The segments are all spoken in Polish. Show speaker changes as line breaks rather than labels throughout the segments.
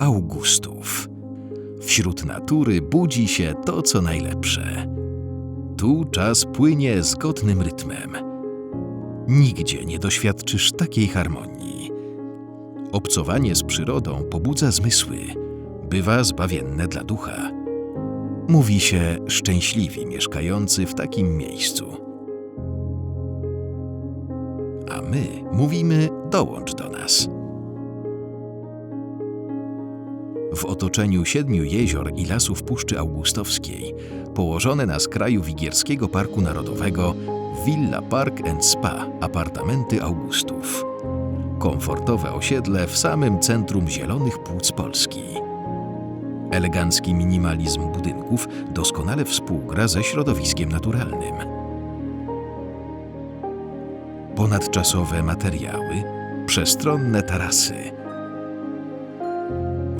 Augustów. Wśród natury budzi się to, co najlepsze. Tu czas płynie zgodnym rytmem. Nigdzie nie doświadczysz takiej harmonii. Obcowanie z przyrodą pobudza zmysły, bywa zbawienne dla ducha. Mówi się szczęśliwi mieszkający w takim miejscu. A my mówimy dołącz do nas. W otoczeniu siedmiu jezior i lasów Puszczy Augustowskiej, położone na skraju Wigierskiego Parku Narodowego, Villa Park and Spa, apartamenty Augustów. Komfortowe osiedle w samym centrum zielonych płuc Polski. Elegancki minimalizm budynków doskonale współgra ze środowiskiem naturalnym. Ponadczasowe materiały, przestronne tarasy.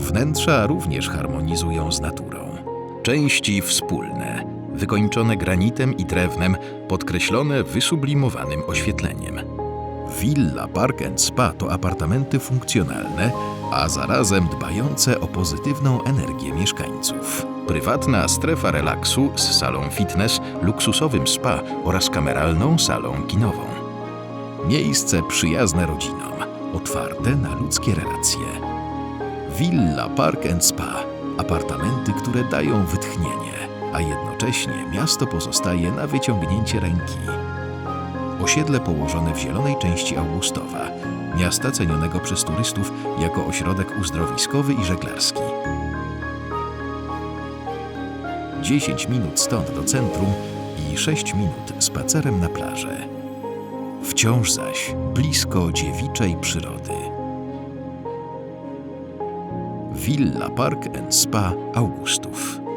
Wnętrza również harmonizują z naturą. Części wspólne, wykończone granitem i drewnem, podkreślone wysublimowanym oświetleniem. Villa Park Spa to apartamenty funkcjonalne, a zarazem dbające o pozytywną energię mieszkańców. Prywatna strefa relaksu z salą fitness, luksusowym spa oraz kameralną salą kinową. Miejsce przyjazne rodzinom, otwarte na ludzkie relacje. Villa Park Spa. Apartamenty, które dają wytchnienie, a jednocześnie miasto pozostaje na wyciągnięcie ręki. Osiedle położone w zielonej części Augustowa, miasta cenionego przez turystów jako ośrodek uzdrowiskowy i żeglarski. 10 minut stąd do centrum i 6 minut spacerem na plażę. Wciąż zaś blisko dziewiczej przyrody. Villa Park and Spa Augustów.